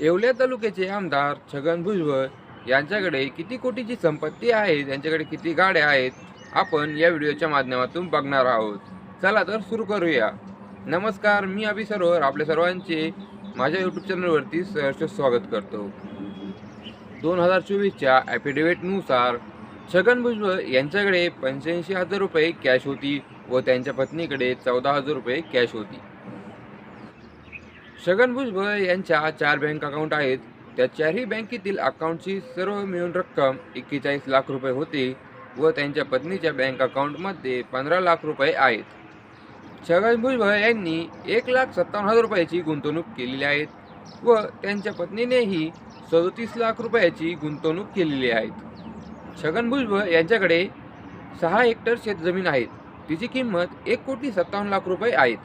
येवल्या तालुक्याचे आमदार छगन भुजबळ यांच्याकडे किती कोटीची संपत्ती आहे? त्यांच्याकडे किती गाड्या आहेत? आपण या व्हिडिओच्या माध्यमातून बघणार आहोत. चला तर सुरू करूया. नमस्कार मी अभि सरोवर. आपल्या सर्वांचे माझ्या यूट्यूब चॅनलवरती सहर्ष स्वागत करतो. दोन हजार चोवीसच्या ॲफिडेव्हिटनुसार छगन भुजबळ यांच्याकडे पंच्याऐंशी हजार रुपये कॅश होती व त्यांच्या पत्नीकडे चौदा हजार रुपये कॅश होती. छगन भुजबळ यांच्या चार बँक अकाउंट आहेत. त्या चारही बँकेतील अकाउंटची सर्व मिळून रक्कम एक्केचाळीस लाख रुपये होते व त्यांच्या पत्नीच्या बँक अकाउंटमध्ये पंधरा लाख रुपये आहेत. छगन भुजबळ यांनी एक लाख सत्तावन्न हजार रुपयाची गुंतवणूक केलेली आहेत व त्यांच्या पत्नीनेही सदोतीस लाख रुपयाची गुंतवणूक केलेली आहेत छगन भुजबळ यांच्याकडे सहा हेक्टर शेतजमीन आहेत. तिची किंमत एक कोटी सत्तावन्न लाख रुपये आहेत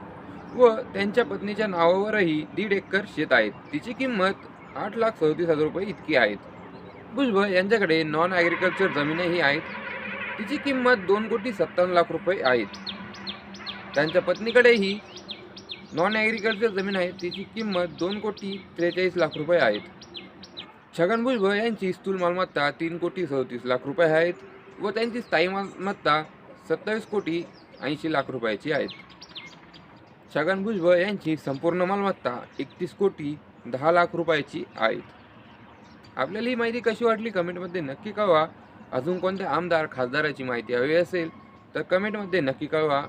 व त्यांच्या पत्नीच्या नावावरही दीड एकर शेत आहेत. तिची किंमत आठ लाख सदतीस हजार रुपये इतकी आहेत भुजबळ यांच्याकडे नॉन ॲग्रिकल्चर जमीनही आहेत. तिची किंमत दोन कोटी सत्तावन्न लाख रुपये आहेत त्यांच्या पत्नीकडेही नॉन ॲग्रिकल्चर जमीन आहे. तिची किंमत दोन कोटी त्रेचाळीस लाख रुपये आहेत छगन भुजबळ यांची स्थूल मालमत्ता तीन कोटी सदतीस लाख रुपये आहेत व त्यांची स्थायी मालमत्ता सत्तावीस कोटी ऐंशी लाख रुपयाची आहेत छगन भुजबळ यांची संपूर्ण मालमत्ता एकतीस कोटी दहा लाख रुपयाची आहेत. आपल्याला ही माहिती कशी वाटली कमेंटमध्ये नक्की कळवा. अजून कोणत्या आमदार खासदाराची माहिती हवी असेल तर कमेंटमध्ये नक्की कळवा.